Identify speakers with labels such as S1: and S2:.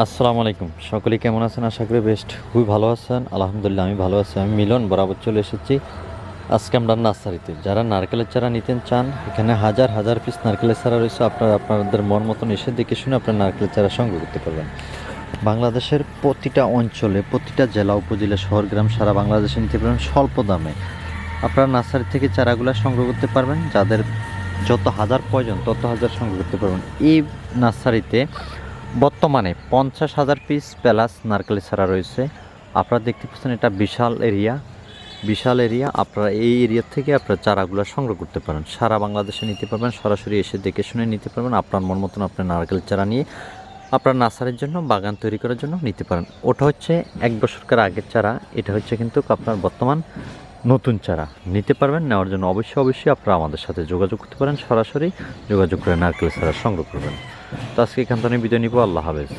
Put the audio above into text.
S1: আসসালামু আলাইকুম। সকলে কেমন আছেন? আশা করি বেস্ট খুবই ভালো আছেন। আলহামদুলিল্লাহ, আমি ভালো আছি। আমি মিলন বরাবর চলে এসেছি। আজকে আমরা নার্সারিতে। যারা নারকেলের চারা নিতে চান, এখানে হাজার হাজার পিস নারকেলের চারা রয়েছে। আপনারা, আপনাদের মন মতন এসে দেখে শুনে আপনার নারকেলের চারা সংগ্রহ করতে পারবেন। বাংলাদেশের প্রতিটা অঞ্চলে, প্রতিটা জেলা, উপজেলা, শহর, গ্রাম, সারা বাংলাদেশে নিতে পারবেন স্বল্প দামে। আপনারা নার্সারি থেকে চারাগুলো সংগ্রহ করতে পারবেন। যাদের যত হাজার প্রয়োজন, তত হাজার সংগ্রহ করতে পারবেন। এই নার্সারিতে বর্তমানে পঞ্চাশ হাজার পিস প্যালাস নারকেলের চারা রয়েছে। আপনারা দেখতে পাচ্ছেন এটা বিশাল এরিয়া বিশাল এরিয়া আপনারা এই এরিয়া থেকে আপনারা চারাগুলো সংগ্রহ করতে পারেন। সারা বাংলাদেশে নিতে পারবেন, সরাসরি এসে দেখে শুনে নিতে পারবেন। আপনার মন মতন আপনার নারকেল চারা নিয়ে আপনার নার্সারির জন্য, বাগান তৈরি করার জন্য নিতে পারেন। ওটা হচ্ছে এক বছরকার আগের চারা। এটা হচ্ছে কিন্তু আপনার বর্তমান নতুন চারা। নিতে পারবেন, নেওয়ার জন্য অবশ্যই অবশ্যই আপনারা আমাদের সাথে যোগাযোগ করতে পারেন। সরাসরি যোগাযোগ করে নারকেল চারা সংগ্রহ করবেন। তো আজকে এখান থেকে বিদায় নিব আল্লাহ হাফেজ।